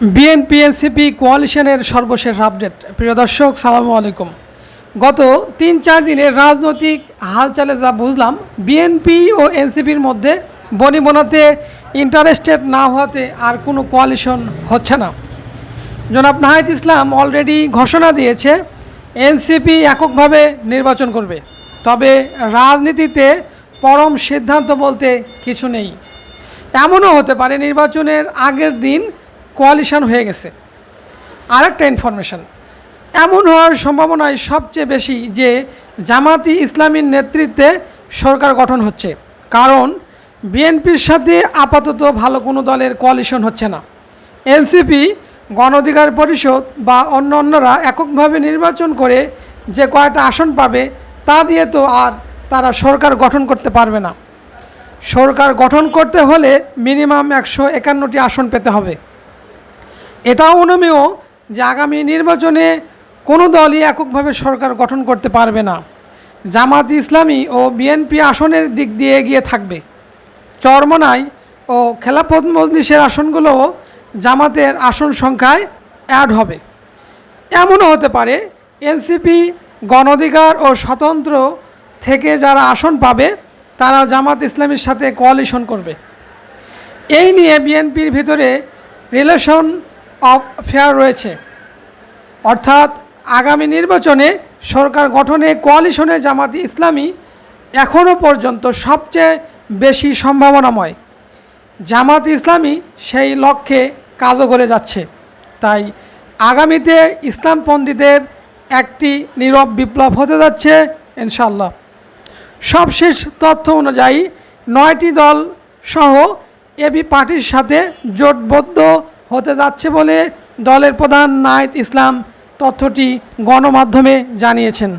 BNP, NCP কোয়ালিশনের সর্বশেষ update. প্রিয় দর্শক, সালামু আলাইকুম। গত তিন চার দিনের রাজনৈতিক হালচালে যা বুঝলাম, বিএনপি ও এনসিপির মধ্যে বনিবনাতে ইন্টারেস্টেড না হওয়াতে আর কোনো কোয়ালিশন হচ্ছে না। জনাব নাহিদ ইসলাম অলরেডি ঘোষণা দিয়েছে, এনসিপি এককভাবে নির্বাচন করবে। তবে রাজনীতিতে পরম সিদ্ধান্ত বলতে কিছু নেই। এমনও হতে পারে নির্বাচনের আগের দিন কোয়ালিশন হয়ে গেছে। আরেকটা ইনফরমেশন এমন হওয়ার সম্ভাবনায় সবচেয়ে বেশি যে জামাতি ইসলামীর নেতৃত্বে সরকার গঠন হচ্ছে। কারণ বিএনপির সাথে আপাতত ভালো কোনো দলের কোয়ালিশন হচ্ছে না। এনসিপি, গণ অধিকার পরিষদ বা অন্য অন্যরা এককভাবে নির্বাচন করে যে কয়টা আসন পাবে তা দিয়ে তো আর তারা সরকার গঠন করতে পারবে না। সরকার গঠন করতে হলে মিনিমাম একশো একান্নটি আসন পেতে হবে। এটাও অনুমেয় যে আগামী নির্বাচনে কোনো দলই এককভাবে সরকার গঠন করতে পারবে না। জামাত ইসলামী ও বিএনপি আসনের দিক দিয়ে এগিয়ে থাকবে। চরমনাই ও খেলাফত মজলিসের আসনগুলোও জামাতের আসন সংখ্যায় অ্যাড হবে। এমনও হতে পারে এনসিপি, গণ অধিকার ও স্বতন্ত্র থেকে যারা আসন পাবে, তারা জামাত ইসলামীর সাথে কোয়ালিশন করবে। এই নিয়ে বিএনপির ভিতরে রিলেশন অফ ফেয়ার রয়েছে। অর্থাৎ আগামী নির্বাচনে সরকার গঠনে কোয়ালিশনে জামাতি ইসলামী এখনও পর্যন্ত সবচেয়ে বেশি সম্ভাবনাময়। জামাত ইসলামী সেই লক্ষ্যে কাজও করে যাচ্ছে। তাই আগামীতে ইসলামপন্থীদের একটি নীরব বিপ্লব হতে যাচ্ছে ইনশাল্লাহ সবশেষ তথ্য অনুযায়ী নয়টি দল সহ এবি পার্টির সাথে জোটবদ্ধ হতে যাচ্ছে বলে দলের প্রধান নায়েদ ইসলাম তথ্যটি গণমাধ্যমে জানিয়েছেন।